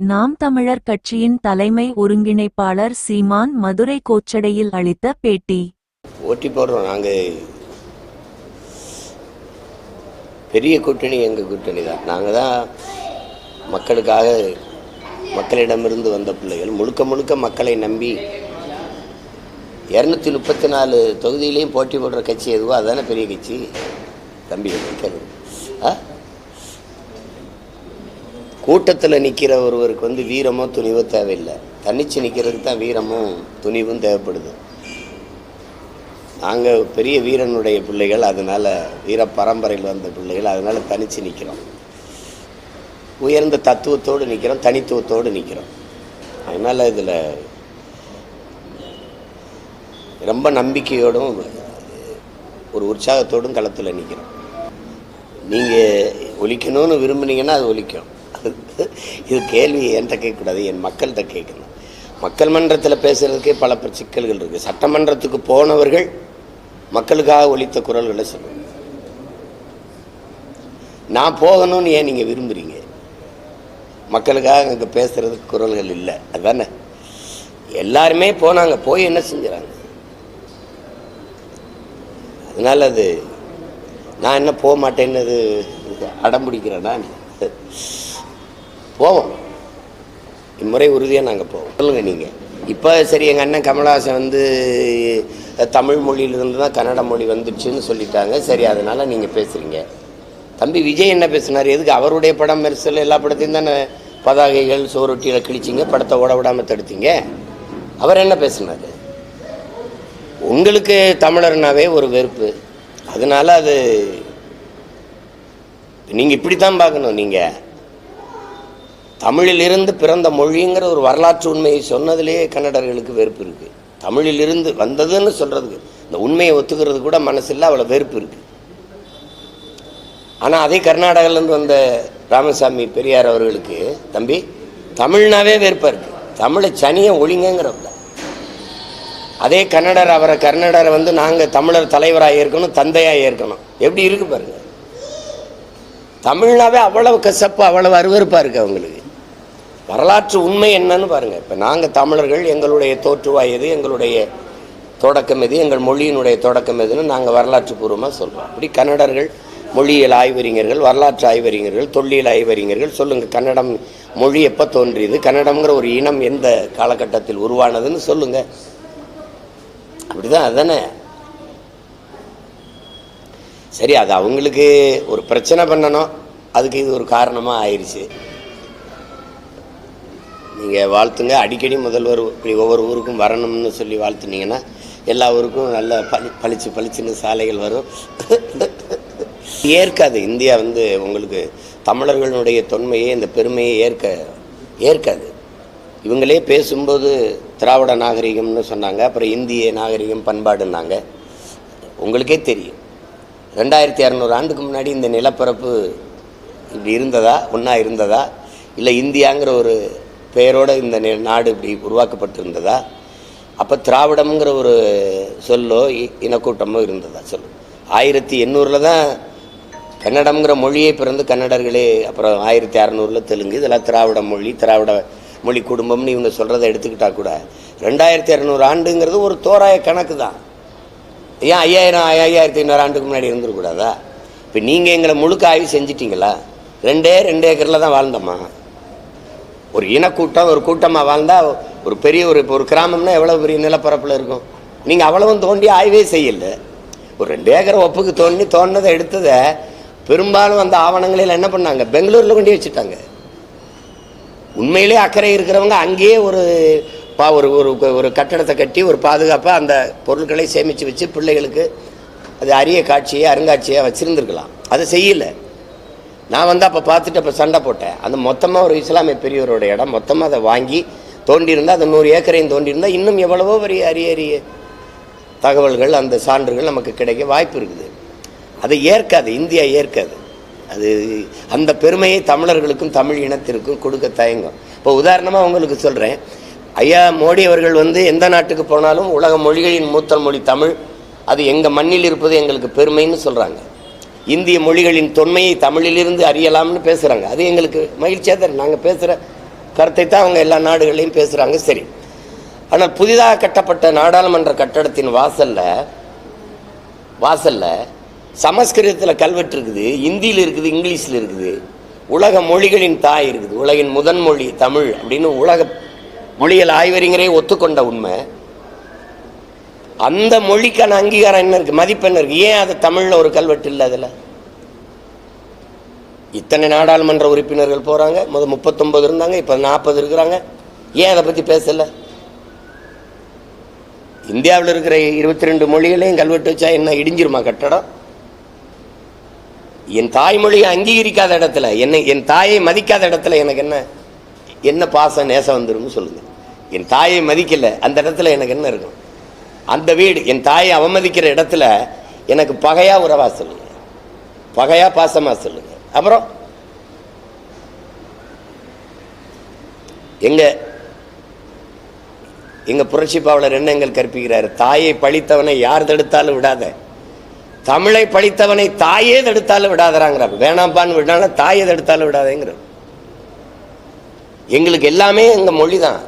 நாம் தமிழர் கட்சியின் தலைமை ஒருங்கிணைப்பாளர் சீமான் மதுரை கோச்சடையில் அளித்த பேட்டி. ஓட்டி போடுறோம் நாங்கள் பெரிய கூட்டணி எங்கள் கூட்டணி தான். நாங்கள் தான் மக்களுக்காக மக்களிடமிருந்து வந்த பிள்ளைகள். முழுக்க முழுக்க மக்களை நம்பி இரநூத்தி முப்பத்தி நாலு தொகுதியிலையும் போட்டி போடுற கட்சி எதுவோ அதுதானே பெரிய கட்சி? தம்பி கேளு ஆ? கூட்டத்தில் நிற்கிற ஒருவருக்கு வந்து வீரமோ துணிவோ தேவையில்லை. தனிச்சு நிற்கிறதுக்கு தான் வீரமும் துணிவும் தேவைப்படுது. நாங்கள் பெரிய வீரனுடைய பிள்ளைகள் அதனால் வீர பரம்பரையில் வந்த பிள்ளைகள் அதனால் தனித்து நிற்கிறோம் உயர்ந்த தத்துவத்தோடு நிற்கிறோம் தனித்துவத்தோடு நிற்கிறோம் அதனால் இதில் ரொம்ப நம்பிக்கையோடும் ஒரு உற்சாகத்தோடும் களத்தில் நிற்கிறோம் நீங்கள் ஒழிக்கணும்னு விரும்புனீங்கன்னா அது ஒழிக்கும் இது கேள்வி என்கிட்ட கேட்கக்கூடாது என் மக்கள்கிட்ட கேட்கணும். மக்கள் மன்றத்தில் பேசுகிறதுக்கே பல சிக்கல்கள் இருக்குது சட்டமன்றத்துக்கு போனவர்கள் மக்களுக்காக ஒழித்த குரல்களை சொல்லுங்கள் நான் போகணும்னு ஏன் நீங்கள் விரும்புகிறீங்க மக்களுக்காக அங்கே பேசுகிறதுக்கு குரல்கள் இல்லை. அதுதானே எல்லாருமே போனாங்க போய் என்ன செஞ்சுறாங்க? அதனால் அது நான் என்ன போக மாட்டேன்னு அது அடம் பிடிக்கிறேன்னா போவோம். இம்முறை உறுதியாக நாங்கள் போவோம். சொல்லுங்கள் நீங்கள் இப்போ சரி எங்கள் அண்ணன் கமலஹாசன் வந்து தமிழ் மொழியிலிருந்து தான் கன்னட மொழி வந்துடுச்சுன்னு சொல்லிட்டாங்க. சரி அதனால் நீங்கள் பேசுகிறீங்க தம்பி விஜய் என்ன பேசினார்? எதுக்கு? அவருடைய படம் மெர்சல் எல்லா படத்தையும் தானே பதாகைகள் சோரொட்டியில் கிழிச்சிங்க படத்தை ஓட விடாமல் தடுத்தீங்க. அவர் என்ன பேசினார்? உங்களுக்கு தமிழர்னாவே ஒரு வெறுப்பு. அதனால அது நீங்கள் இப்படி தான் பார்க்கணும் நீங்கள் தமிழிலிருந்து பிறந்த மொழிங்கிற ஒரு வரலாற்று உண்மையை சொன்னதிலேயே கன்னடர்களுக்கு வெறுப்பு இருக்குது தமிழிலிருந்து வந்ததுன்னு சொல்கிறதுக்கு இந்த உண்மையை ஒத்துக்கிறது கூட மனசில் அவ்வளோ வெறுப்பு இருக்குது ஆனால் அதே கர்நாடகாலேருந்து வந்த ராமசாமி பெரியார் அவர்களுக்கு தம்பி தமிழ்னாவே வெறுப்பாக இருக்குது தமிழை சனியை ஒழிங்கங்கிறப்ப அதே கன்னடர் அவரை கன்னடரை வந்து நாங்கள் தமிழர் தலைவராக ஏற்கணும் தந்தையாக ஏற்கணும். எப்படி இருக்கு பாருங்க. தமிழ்னாவே அவ்வளவு கசப்பு அவ்வளவு அருவருப்பாக இருக்குது அவங்களுக்கு. வரலாற்று உண்மை என்னன்னு பாருங்கள் இப்போ நாங்கள் தமிழர்கள் எங்களுடைய தோற்றுவாய் எது எங்களுடைய தொடக்கம் எது எங்கள் மொழியினுடைய தொடக்கம் எதுன்னு நாங்கள் வரலாற்று பூர்வமாக சொல்கிறோம் அப்படி கன்னடர்கள் மொழியியல் ஆய்வறிஞர்கள் வரலாற்று ஆய்வறிஞர்கள் தொல்லியல் ஆய்வறிஞர்கள் சொல்லுங்கள் கன்னடம் மொழி எப்போ தோன்றியது கன்னடம்ங்கிற ஒரு இனம் எந்த காலகட்டத்தில் உருவானதுன்னு சொல்லுங்கள் அப்படிதான் அதானே? சரி அது அவங்களுக்கு ஒரு பிரச்சனை பண்ணணும். அதுக்கு இது ஒரு காரணமாக ஆயிடுச்சு நீங்கள் வாழ்த்துங்க. அடிக்கடி முதல்வர் இப்படி ஒவ்வொரு ஊருக்கும் வரணும்னு சொல்லி வாழ்த்துனீங்கன்னா எல்லா ஊருக்கும் நல்ல பளி பளிச்சு பளிச்சுன்னு சாலைகள் வரும். ஏற்காது. இந்தியா வந்து உங்களுக்கு தமிழர்களுடைய தொன்மையை இந்த பெருமையை ஏற்க ஏற்காது. இவங்களே பேசும்போது திராவிட நாகரிகம்னு சொன்னாங்க. அப்புறம் இந்திய நாகரிகம் பண்பாடுனாங்க உங்களுக்கே தெரியும். ரெண்டாயிரத்தி இரநூறு ஆண்டுக்கு முன்னாடி இந்த நிலப்பரப்பு இப்படி இருந்ததா ஒன்றா இருந்ததா? இல்லை இந்தியாங்கிற ஒரு பெயரோட இந்த நாடு இப்படி உருவாக்கப்பட்டிருந்ததா? அப்போ திராவிடம்ங்கிற ஒரு சொல்லோ இ- இனக்கூட்டமோ இருந்ததா? சொல்லு. ஆயிரத்தி எண்ணூறில் தான் கன்னடம்ங்கிற மொழியே பிறந்து கன்னடர்களே அப்புறம் ஆயிரத்தி அறநூறில் தெலுங்கு இதெல்லாம் திராவிட மொழி திராவிட மொழி குடும்பம்னு இவங்க சொல்கிறத எடுத்துக்கிட்டா கூட ரெண்டாயிரத்தி இரநூறு ஆண்டுங்கிறது ஒரு தோராய கணக்கு தான். ஏன் ஐயாயிரம் ஐயாயிரத்தி ஐநூறு ஆண்டுக்கு முன்னாடி இருந்துருக்கூடாதா இப்போ நீங்கள் எங்களை முழுக்க ஆய்வு செஞ்சிட்டிங்களா? ரெண்டே ரெண்டு ஏக்கரில் தான் வாழ்ந்தோமா? ஒரு இனக்கூட்டம் ஒரு கூட்டமாக வாழ்ந்தால் ஒரு பெரிய ஒரு இப்போ ஒரு கிராமம்னா எவ்வளோ பெரிய நிலப்பரப்பில் இருக்கும்? நீங்கள் அவ்வளவும் தோண்டி ஆய்வே செய்யலை. ஒரு ரெண்டு ஏக்கர் ஒப்புக்கு தோண்டி தோண்டினதை எடுத்ததை பெரும்பாலும் அந்த ஆவணங்களில் என்ன பண்ணாங்க? பெங்களூரில் கொண்டு வச்சுட்டாங்க. உண்மையிலே அக்கறை இருக்கிறவங்க அங்கேயே ஒரு பா ஒரு ஒரு ஒரு கட்டடத்தை கட்டி ஒரு பாதுகாப்பாக அந்த பொருட்களை சேமித்து வச்சு பிள்ளைகளுக்கு அது அரிய காட்சியை அருங்காட்சியாக வச்சுருந்துருக்கலாம். அதை செய்யலை. நான் வந்து அப்போ பார்த்துட்டு அப்போ சண்டை போட்டேன். அந்த மொத்தமாக ஒரு இஸ்லாமிய பெரியவரோட இடம். மொத்தமாக அதை வாங்கி தோண்டியிருந்தால் அந்த நூறு ஏக்கரையும் தோண்டியிருந்தால் இன்னும் எவ்வளவோ பெரிய அரிய அரிய தகவல்கள் அந்த சான்றுகள் நமக்கு கிடைக்க வாய்ப்பு இருக்குது. அதை ஏற்காது இந்தியா ஏற்காது. அது அந்த பெருமையை தமிழர்களுக்கும் தமிழ் இனத்திற்கும் கொடுக்க தயங்கும். இப்போ உதாரணமாக உங்களுக்கு சொல்கிறேன் ஐயா மோடி அவர்கள் வந்து எந்த நாட்டுக்கு போனாலும் உலக மொழிகளின் மூத்தல் மொழி தமிழ். அது எங்கள் மண்ணில் இருப்பது எங்களுக்கு பெருமைன்னு சொல்கிறாங்க இந்திய மொழிகளின் தொன்மையை தமிழிலிருந்து அறியலாம்னு பேசுகிறாங்க அது எங்களுக்கு மகிழ்ச்சியாக தான் நாங்கள் பேசுகிற கருத்தை தான் அவங்க எல்லா நாடுகளையும் பேசுகிறாங்க சரி. ஆனால் புதிதாக கட்டப்பட்ட நாடாளுமன்ற கட்டடத்தின் வாசலில் வாசலில் சமஸ்கிருதத்தில் கல்வெட்டு இருக்குது இந்தியில் இருக்குது இங்கிலீஷில் இருக்குது உலக மொழிகளின் தாய் இருக்குது உலகின் முதன்மொழி தமிழ் அப்படின்னு உலக மொழிகள் ஆய்வறிஞரே ஒத்துக்கொண்ட உண்மை. அந்த மொழிக்கான அங்கீகாரம் என்ன இருக்கு? மதிப்பு என்ன இருக்கு? ஏன் அது தமிழ்ல ஒரு கல்வெட்டு இல்லை அதுல? இத்தனை நாடாளுமன்ற உறுப்பினர்கள் போறாங்க. முதல் முப்பத்தொன்பது இருந்தாங்க இப்ப நாற்பது இருக்கிறாங்க. ஏன் அதை பத்தி பேசல? இந்தியாவில் இருக்கிற இருபத்தி ரெண்டு மொழிகளையும் கல்வெட்டு வச்சா என்ன இடிஞ்சிருமா கட்டடம்? என் தாய்மொழியை அங்கீகரிக்காத இடத்துல என்னை என் தாயை மதிக்காத இடத்துல எனக்கு என்ன என்ன பாசம் நேசம் வந்துரும்னு சொல்லுங்க. என் தாயை மதிக்கல அந்த இடத்துல எனக்கு என்ன இருக்கும்? அந்த வீடு என் தாயை அவமதிக்கிற இடத்துல எனக்கு பகையா உறவா சொல்லுங்க. பகையா பாசமா சொல்லுங்க. அப்புறம் எங்க எங்க புரட்சி பாவலர் என்ன எங்கள் கற்பிக்கிறார்? தாயை பழித்தவனை யார் தடுத்தாலும் விடாத. தமிழை பழித்தவனை தாயே தடுத்தாலும் விடாதராங்கிறார் வேணாம்பான்னு விடாத தாயை தடுத்தாலும் விடாதேங்கிற எங்களுக்கு எல்லாமே எங்க மொழி தான்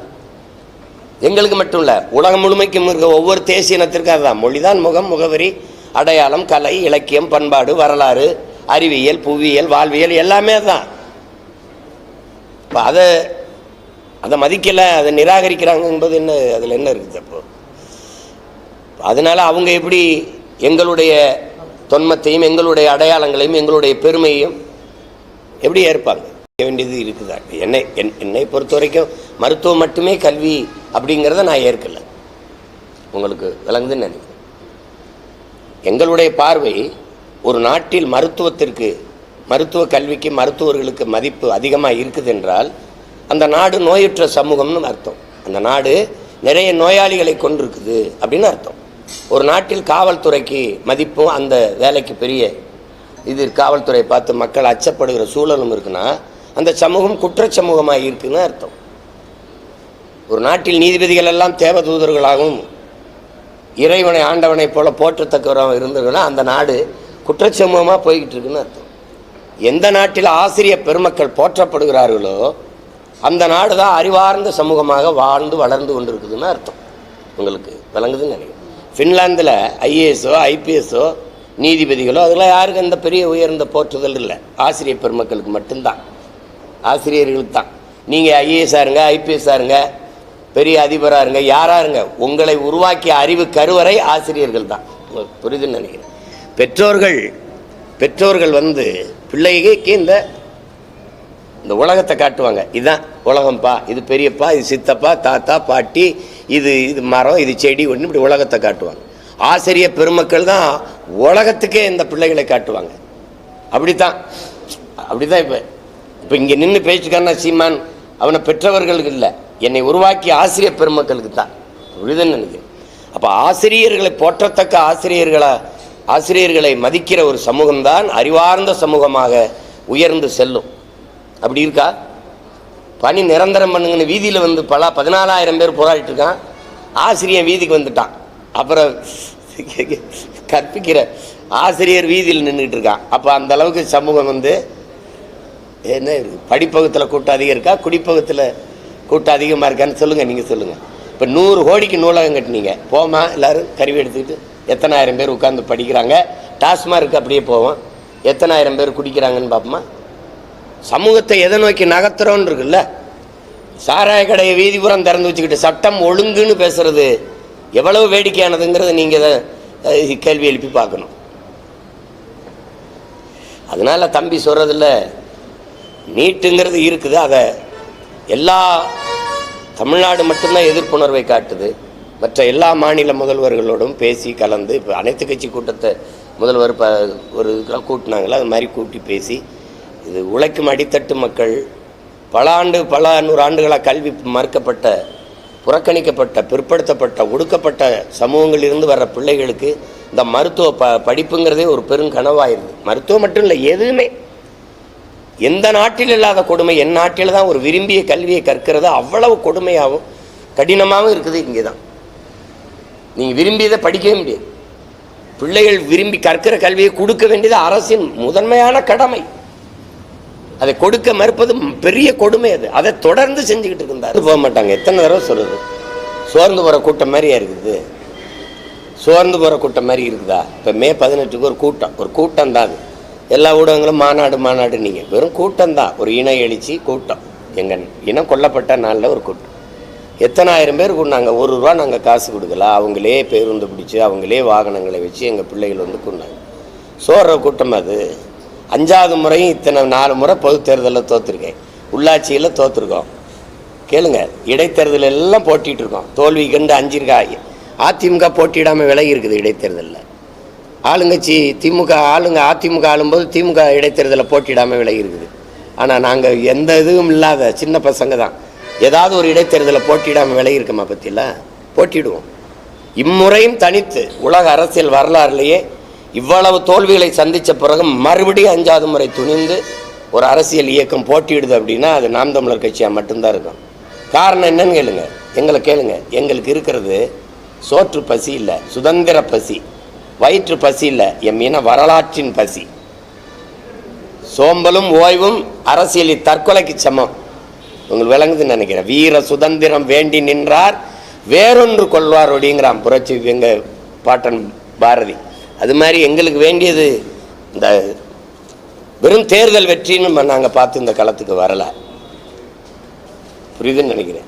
எங்களுக்கு மட்டும் இல்லை உலகம் முழுமைக்கும் இருக்க. ஒவ்வொரு தேசிய இனத்திற்கும் அதுதான். மொழிதான் முகம் முகவரி அடையாளம் கலை இலக்கியம் பண்பாடு வரலாறு அறிவியல் புவியியல் வாழ்வியல் எல்லாமே தான் இப்போ அதை அதை மதிக்கலை அதை நிராகரிக்கிறாங்க என்பது என்ன அதில் என்ன இருக்குது அப்போ? அதனால அவங்க எப்படி எங்களுடைய தொன்மத்தையும் எங்களுடைய அடையாளங்களையும் எங்களுடைய பெருமையும் எப்படி ஏற்பாங்க? வேண்டியது இருக்குதா? என்னை என்- என்னை பொறுத்த வரைக்கும் மருத்துவம் மட்டுமே கல்வி அப்படிங்கிறத நான் ஏற்கல. உங்களுக்கு விளங்குதுன்னு நினைக்கிறேன். எங்களுடைய பார்வை ஒரு நாட்டில் மருத்துவத்திற்கு மருத்துவ கல்விக்கு மருத்துவர்களுக்கு மதிப்பு அதிகமாக இருக்குது என்றால் அந்த நாடு நோயுற்ற சமூகம்னு அர்த்தம். அந்த நாடு நிறைய நோயாளிகளை கொண்டிருக்குது அப்படின்னு அர்த்தம். ஒரு நாட்டில் காவல்துறைக்கு மதிப்பும் அந்த வேலைக்கு பெரிய இது காவல்துறையை பார்த்து மக்கள் அச்சப்படுகிற சூழலும் இருக்குன்னா அந்த சமூகம் குற்ற சமூகமாக இருக்குன்னு அர்த்தம். ஒரு நாட்டில் நீதிபதிகள் எல்லாம் தேவதூதர்களாகவும் இறைவனை ஆண்டவனைப் போல போற்றத்தக்கவராக இருந்ததுன்னா அந்த நாடு குற்றச்சமூகமாக போய்கிட்டு இருக்குன்னு அர்த்தம். எந்த நாட்டில் ஆசிரியர் பெருமக்கள் போற்றப்படுகிறார்களோ அந்த நாடு தான் அறிவார்ந்த சமூகமாக வாழ்ந்து வளர்ந்து கொண்டிருக்குதுன்னு அர்த்தம். உங்களுக்கு விளங்குதுன்னு நினைக்கிறேன். ஃபின்லாந்தில் ஐஏஎஸோ ஐபிஎஸோ நீதிபதிகளோ அதெல்லாம் யாருக்கும் அந்த பெரிய உயர்ந்த போற்றுதல் இல்லை. ஆசிரியர் பெருமக்களுக்கு மட்டும்தான். ஆசிரியர்களுக்கு தான். நீங்கள் ஐஏஎஸ்ஸாக இருங்க ஐபிஎஸ்ஸாக இருங்க பெரிய அதிபராக இருங்க யாராக இருங்க உங்களை உருவாக்கிய அறிவு கருவறை ஆசிரியர்கள் தான். புரிதுன்னு நினைக்கிறேன். பெற்றோர்கள் பெற்றோர்கள் வந்து பிள்ளைகளுக்கு இந்த இந்த உலகத்தை காட்டுவாங்க. இதுதான் உலகம்ப்பா இது பெரியப்பா இது சித்தப்பா தாத்தா பாட்டி இது இது மரம் இது செடி ஒன்று இப்படி உலகத்தை காட்டுவாங்க. ஆசிரியர் பெருமக்கள் தான் உலகத்துக்கே இந்த பிள்ளைகளை காட்டுவாங்க. அப்படித்தான். அப்படிதான் இப்போ இப்போ இங்கே நின்று பேச்சுக்கான சீமான் அவனை பெற்றவர்களுக்கு இல்லை. என்னை உருவாக்கிய ஆசிரியர் பெருமக்களுக்கு தான். புரியுதுன்னு நினைக்கிறேன். அப்போ ஆசிரியர்களை போற்றத்தக்க ஆசிரியர்களா ஆசிரியர்களை மதிக்கிற ஒரு சமூகம்தான் அறிவார்ந்த சமூகமாக உயர்ந்து செல்லும். அப்படி இருக்கா? பணி நிரந்தரம் பண்ணுங்கன்னு வீதியில் வந்து பல பதினாலாயிரம் பேர் போராடிட்டு இருக்கான். ஆசிரியர் வீதிக்கு வந்துட்டான். அப்புறம் கற்பிக்கிற ஆசிரியர் வீதியில் நின்றுட்டு இருக்கான். அப்போ அந்த அளவுக்கு சமூகம் வந்து என்ன படிப்பகுத்தில் படிப்பகத்தில் கூட்டம் அதிகம் இருக்கா? குடிப்பகத்தில் கூட்டம் அதிகமாக இருக்கான்னு சொல்லுங்கள் நீங்கள் சொல்லுங்கள் இப்போ நூறு கோடிக்கு நூலகம் கட்டினீங்க. போமா எல்லாரும் கருவி எடுத்துக்கிட்டு எத்தனாயிரம் பேர் உட்காந்து படிக்கிறாங்க. டாஸ்மார்க் அப்படியே போவோம். எத்தனாயிரம் பேர் குடிக்கிறாங்கன்னு பார்ப்போமா சமூகத்தை எதை நோக்கி நகர்த்துறோன்னு இருக்குல்ல? சாராய கடையை வீதிபுறம் திறந்து வச்சுக்கிட்டு சட்டம் ஒழுங்குன்னு பேசுறது எவ்வளவு வேடிக்கையானதுங்கிறத நீங்கள் இதை கேள்வி எழுப்பி பார்க்கணும். அதனால் தம்பி சொல்கிறதில்ல நீட்டுங்கிறது இருக்குது. அதை எல்லா தமிழ்நாடு மட்டும்தான் எதிர்ப்புணர்வை காட்டுது. மற்ற எல்லா மாநில முதல்வர்களோடும் பேசி கலந்து இப்போ அனைத்து கட்சி கூட்டத்தை முதல்வர் ப ஒரு இதுக்கெல்லாம் கூட்டினாங்களா? அது மாதிரி கூட்டி பேசி இது உழைக்கும் அடித்தட்டு மக்கள் பல ஆண்டு பல நூறாண்டுகளாக கல்வி மறுக்கப்பட்ட புறக்கணிக்கப்பட்ட பிற்படுத்தப்பட்ட ஒடுக்கப்பட்ட சமூகங்களிலிருந்து வர்ற பிள்ளைகளுக்கு இந்த மருத்துவ ப படிப்புங்கிறதே ஒரு பெரும் கனவாயிருது. மருத்துவம் மட்டும் இல்லை எதுவுமே எந்த நாட்டில் இல்லாத கொடுமை என் நாட்டில் தான் ஒரு விரும்பிய கல்வியை கற்கிறது அவ்வளவு கொடுமையாகவும் கடினமாகவும் இருக்குது இங்கே தான் நீங்கள் விரும்பியதை படிக்கவே முடியாது. பிள்ளைகள் விரும்பி கற்கிற கல்வியை கொடுக்க வேண்டியது அரசின் முதன்மையான கடமை. அதை கொடுக்க மறுப்பது பெரிய கொடுமை அது. அதை தொடர்ந்து செஞ்சுக்கிட்டு இருந்தார் போக மாட்டாங்க. எத்தனை தடவை சொல்கிறது சோர்ந்து போகிற கூட்டம் மாதிரியா இருக்குது? சோர்ந்து போகிற கூட்டம் மாதிரி இருக்குதா? இப்போ மே பதினெட்டுக்கு ஒரு கூட்டம். ஒரு கூட்டம் தான் அது. எல்லா ஊடகங்களும் மாநாடு மாநாடு நீங்கள் வெறும் கூட்டம் தான் ஒரு இன எழுச்சி கூட்டம். எங்கள் இனம் கொல்லப்பட்ட நாளில் ஒரு கூட்டம். எத்தனை ஆயிரம் பேர் கொண்டாங்க ஒரு ரூபா நாங்கள் காசு கொடுக்கல. அவங்களே பேருந்து பிடிச்சி அவங்களே வாகனங்களை வச்சு எங்கள் பிள்ளைகள் வந்து கொண்டாங்க சோற கூட்டம் அது. அஞ்சாவது முறையும் இத்தனை நாலு முறை பொது தேர்தலில் தோற்றுருக்கேன் உள்ளாட்சியில் தோற்றுருக்கோம் கேளுங்க இடைத்தேர்தல் எல்லாம் போட்டிகிட்டு இருக்கோம். தோல்வி கண்டு அஞ்சிருக்கா? அதிமுக போட்டியிடாமல் விலகி இருக்குது இடைத்தேர்தலில். ஆளுங்கட்சி திமுக ஆளுங்க அதிமுக ஆளும்போது திமுக இடைத்தேர்தலில் போட்டியிடாமல் விலகி இருக்குது ஆனால் நாங்கள் எந்த இதுவும் இல்லாத சின்ன பசங்க தான். ஏதாவது ஒரு இடைத்தேர்தலில் போட்டியிடாமல் விலகி இருக்கமா பற்றியில் போட்டியிடுவோம். இம்முறையும் தனித்து உலக அரசியல் வரலாறுலேயே இவ்வளவு தோல்விகளை சந்தித்த பிறகு மறுபடியும் அஞ்சாவது முறை துணிந்து ஒரு அரசியல் இயக்கம் போட்டியிடுது அப்படின்னா அது நாம் தமிழர் கட்சியாக மட்டும்தான் இருக்கும். காரணம் என்னன்னு கேளுங்க. எங்களை கேளுங்க. எங்களுக்கு இருக்கிறது சோற்று பசி இல்லை சுதந்திர பசி. வயிற்று பசி இல்லை. என் மீன வரலாற்றின் பசி. சோம்பலும் ஓய்வும் அரசியலில் தற்கொலைக்கு சமம். உங்களுக்கு விளங்குதுன்னு நினைக்கிறேன். வீர சுதந்திரம் வேண்டி நின்றார். வேறொன்று கொள்வார் அப்படிங்கிறான் புரட்சி எங்க பாட்டன் பாரதி. அது மாதிரி எங்களுக்கு வேண்டியது இந்த வெறும் தேர்தல் வெற்றின்னு நாங்கள் பார்த்து இந்த களத்துக்கு வரல. புரியுதுன்னு நினைக்கிறேன்.